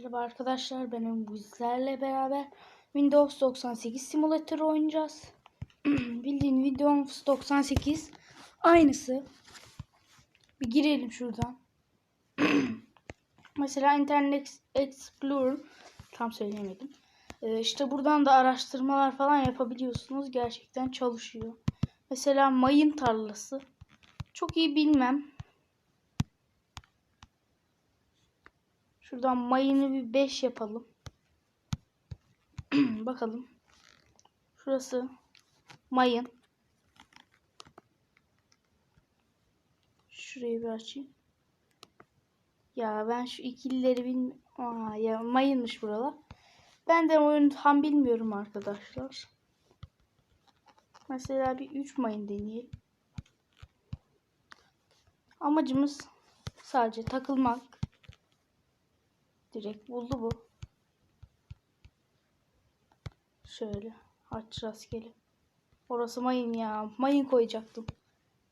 Merhaba arkadaşlar benim bizlerle beraber Windows 98 simülatörü oynayacağız. Bildiğin Windows 98 aynısı. Bir girelim şuradan. Mesela Internet Explorer tam söyleyemedim. Ee, işte buradan da araştırmalar falan yapabiliyorsunuz. Gerçekten çalışıyor. Mesela mayın tarlası. Çok iyi bilmem. Şuradan mayını bir 5 yapalım. Bakalım. Şurası mayın. Şurayı bir açayım. Ya ben şu ikilileri bilmiyorum. Aa, ya mayınmış buralar. Ben de oyunu tam bilmiyorum arkadaşlar. Mesela bir 3 mayın deneyelim. Amacımız sadece takılmak. Direkt buldu bu. Şöyle aç rastgele. Orası mayın ya. Mayın koyacaktım.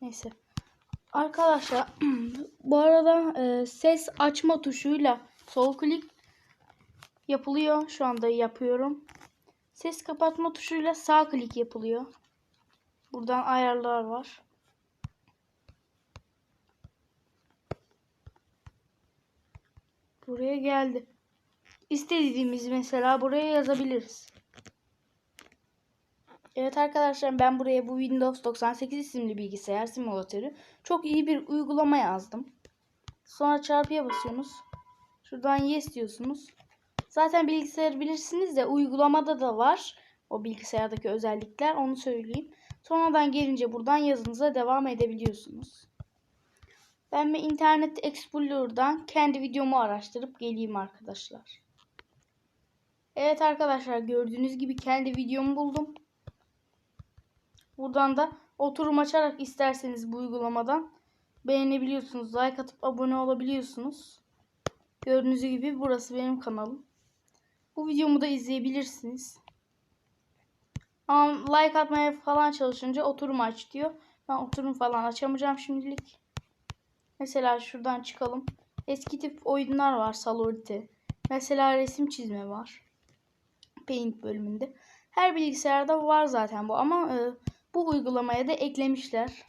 Neyse. Arkadaşlar bu arada e, ses açma tuşuyla sol klik yapılıyor. Şu anda yapıyorum. Ses kapatma tuşuyla sağ klik yapılıyor. Buradan ayarlar var. Buraya geldi. İstediğimiz mesela buraya yazabiliriz. Evet arkadaşlar ben buraya bu Windows 98 isimli bilgisayar simülatörü çok iyi bir uygulama yazdım. Sonra çarpıya basıyorsunuz. Şuradan yes diyorsunuz. Zaten bilgisayar bilirsiniz de uygulamada da var. O bilgisayardaki özellikler onu söyleyeyim. Sonradan gelince buradan yazınıza devam edebiliyorsunuz. Ben bir Internet Explorer'dan kendi videomu araştırıp geleyim arkadaşlar. Evet arkadaşlar gördüğünüz gibi kendi videomu buldum. Buradan da oturum açarak isterseniz bu uygulamadan beğenebiliyorsunuz. Like atıp abone olabiliyorsunuz. Gördüğünüz gibi burası benim kanalım. Bu videomu da izleyebilirsiniz. Ama like atmaya falan çalışınca oturum aç diyor. Ben oturum falan açamayacağım şimdilik. Mesela şuradan çıkalım. Eski tip oyunlar var Solidity. Mesela resim çizme var. Paint bölümünde. Her bilgisayarda var zaten bu ama e, bu uygulamaya da eklemişler.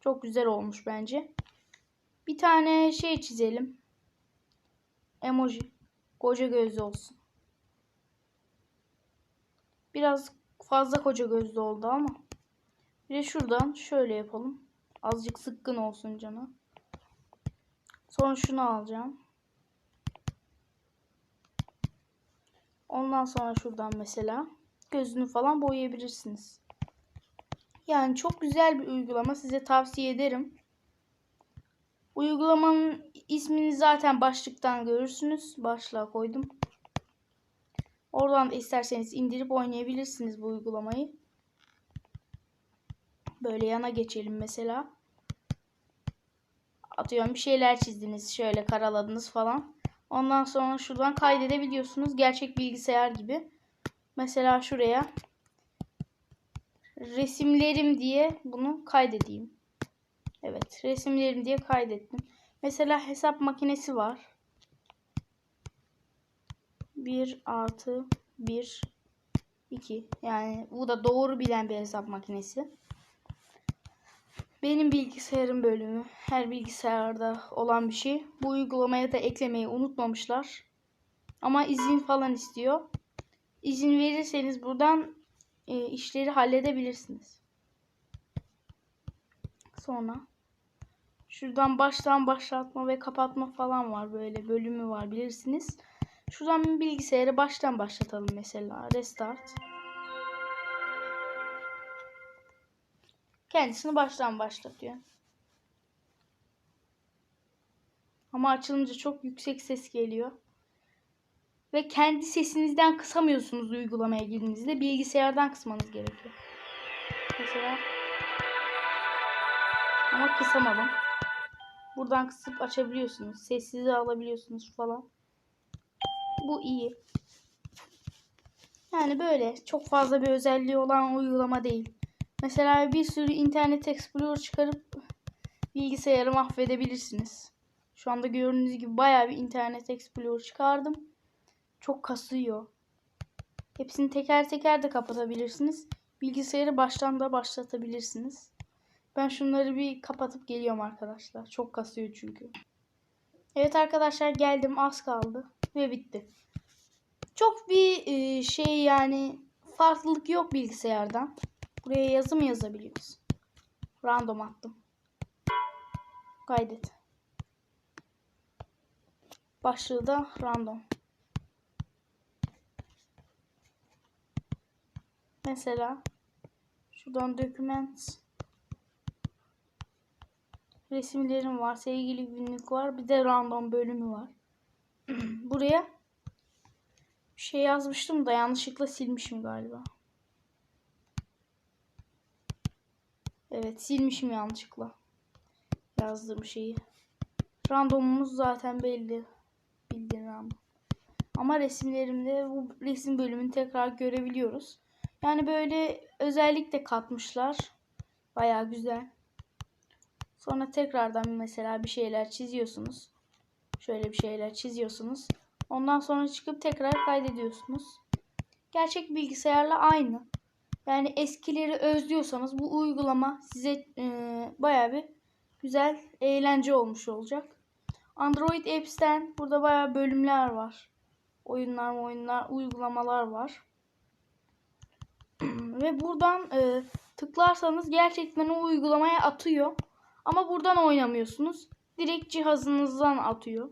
Çok güzel olmuş bence. Bir tane şey çizelim. Emoji. Koca gözlü olsun. Biraz fazla koca gözlü oldu ama. Bir de şuradan şöyle yapalım. Azıcık sıkkın olsun canı. Sonra şunu alacağım. Ondan sonra şuradan mesela gözünü falan boyayabilirsiniz. Yani çok güzel bir uygulama. Size tavsiye ederim. Uygulamanın ismini zaten başlıktan görürsünüz. Başlığa koydum. Oradan da isterseniz indirip oynayabilirsiniz bu uygulamayı. Böyle yana geçelim mesela. Atıyorum bir şeyler çizdiniz. Şöyle karaladınız falan. Ondan sonra şuradan kaydedebiliyorsunuz. Gerçek bilgisayar gibi. Mesela şuraya resimlerim diye bunu kaydedeyim. Evet resimlerim diye kaydettim. Mesela hesap makinesi var. 1 artı 1 2 yani bu da doğru bilen bir hesap makinesi. Benim bilgisayarım bölümü her bilgisayarda olan bir şey. Bu uygulamaya da eklemeyi unutmamışlar. Ama izin falan istiyor. İzin verirseniz buradan e, işleri halledebilirsiniz. Sonra şuradan baştan başlatma ve kapatma falan var. Böyle bölümü var bilirsiniz. Şuradan bilgisayarı baştan başlatalım mesela. Restart. Kendisini baştan başlatıyor. Ama açılınca çok yüksek ses geliyor. Ve kendi sesinizden kısamıyorsunuz uygulamaya girdiğinizde. Bilgisayardan kısmanız gerekiyor. Mesela ama kısamadım. Buradan kısıp açabiliyorsunuz. Sessize alabiliyorsunuz falan. Bu iyi. Yani böyle çok fazla bir özelliği olan uygulama değil. Mesela bir sürü Internet Explorer çıkarıp bilgisayarı mahvedebilirsiniz. Şu anda gördüğünüz gibi bayağı bir Internet Explorer çıkardım. Çok kasıyor. Hepsini teker teker de kapatabilirsiniz. Bilgisayarı baştan da başlatabilirsiniz. Ben şunları bir kapatıp geliyorum arkadaşlar. Çok kasıyor çünkü. Evet arkadaşlar geldim az kaldı ve bitti. Çok bir e, şey yani farklılık yok bilgisayardan. Buraya yazı mı yazabiliyoruz? Random attım. Kaydet. Başlığı da random. Mesela şuradan documents resimlerim var, sevgili günlük var, bir de random bölümü var. Buraya şey yazmıştım da yanlışlıkla silmişim galiba. Evet silmişim yanlışlıkla. Yazdığım şeyi. Randomumuz zaten belli. Bildiğin random. Ama resimlerimde bu resim bölümünü tekrar görebiliyoruz. Yani böyle özellik de katmışlar. Baya güzel. Sonra tekrardan mesela bir şeyler çiziyorsunuz. Şöyle bir şeyler çiziyorsunuz. Ondan sonra çıkıp tekrar kaydediyorsunuz. Gerçek bilgisayarla aynı. Yani eskileri özlüyorsanız bu uygulama size e, bayağı bir güzel eğlence olmuş olacak. Android Apps'ten burada bayağı bölümler var. Oyunlar, oyunlar, uygulamalar var. Ve buradan e, tıklarsanız gerçekten o uygulamaya atıyor. Ama buradan oynamıyorsunuz. Direkt cihazınızdan atıyor.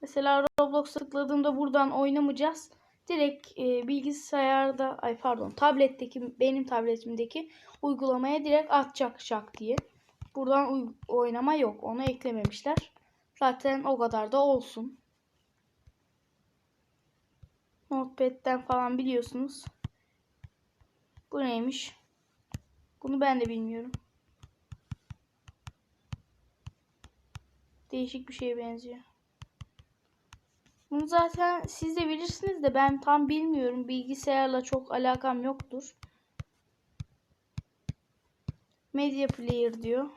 Mesela Roblox'a tıkladığımda buradan oynamayacağız. Direkt e, bilgisayarda ay pardon tabletteki benim tabletimdeki uygulamaya direkt atacak şak diye. Buradan oynama yok. Onu eklememişler. Zaten o kadar da olsun. Notepad'den falan biliyorsunuz. Bu neymiş? Bunu ben de bilmiyorum. Değişik bir şeye benziyor. Bunu zaten siz de bilirsiniz de ben tam bilmiyorum. Bilgisayarla çok alakam yoktur. Media Player diyor.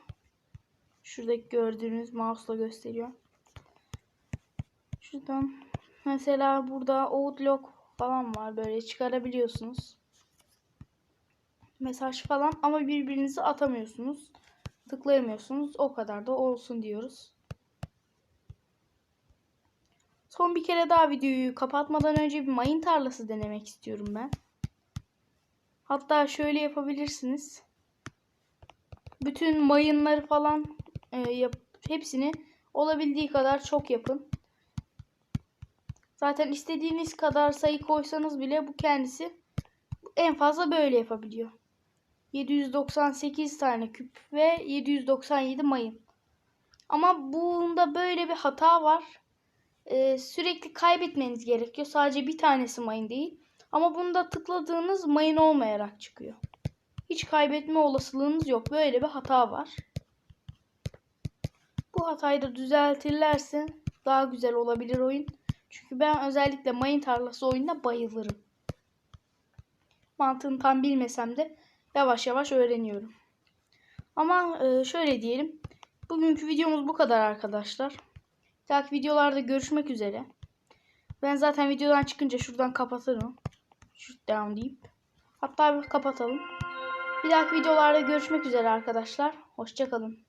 Şuradaki gördüğünüz mouse'la gösteriyor. Şuradan mesela burada Outlook falan var. Böyle çıkarabiliyorsunuz. Mesaj falan ama birbirinizi atamıyorsunuz. Tıklayamıyorsunuz. O kadar da olsun diyoruz. Son bir kere daha videoyu kapatmadan önce bir mayın tarlası denemek istiyorum ben. Hatta şöyle yapabilirsiniz. Bütün mayınları falan e, yap, hepsini olabildiği kadar çok yapın. Zaten istediğiniz kadar sayı koysanız bile bu kendisi en fazla böyle yapabiliyor. 798 tane küp ve 797 mayın. Ama bunda böyle bir hata var e, sürekli kaybetmeniz gerekiyor. Sadece bir tanesi mayın değil. Ama bunda tıkladığınız mayın olmayarak çıkıyor. Hiç kaybetme olasılığınız yok. Böyle bir hata var. Bu hatayı da düzeltirlerse daha güzel olabilir oyun. Çünkü ben özellikle mayın tarlası oyununa bayılırım. Mantığını tam bilmesem de yavaş yavaş öğreniyorum. Ama e, şöyle diyelim. Bugünkü videomuz bu kadar arkadaşlar. Dahaki videolarda görüşmek üzere. Ben zaten videodan çıkınca şuradan kapatırım. Shoot down deyip. Hatta bir kapatalım. Bir dahaki videolarda görüşmek üzere arkadaşlar. Hoşçakalın.